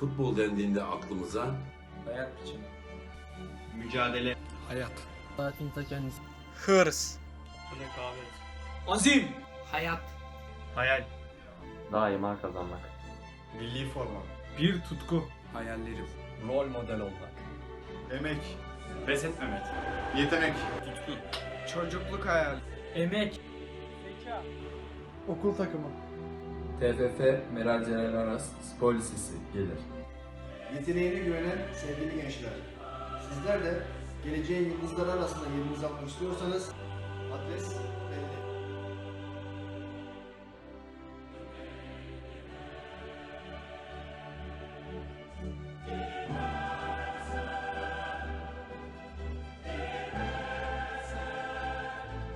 Futbol dendiğinde aklımıza Hayat biçimi. Mücadele. Hayat. Hayatın ta kendisi. Hırs. Rekabet. Azim. Hayat. Hayal. Daima kazanmak. Milli forma. Bir tutku. Hayallerim. Rol model olmak. Emek. Pes etmemek. Yetenek. Tutku. Çocukluk hayal. Emek. Okul takımı. TFF Meral Celal Aras Spor Lisesi gelir. Yeteneğine güvenen sevgili gençler. Sizler de geleceğin yıldızları arasında yerinizi almak istiyorsanız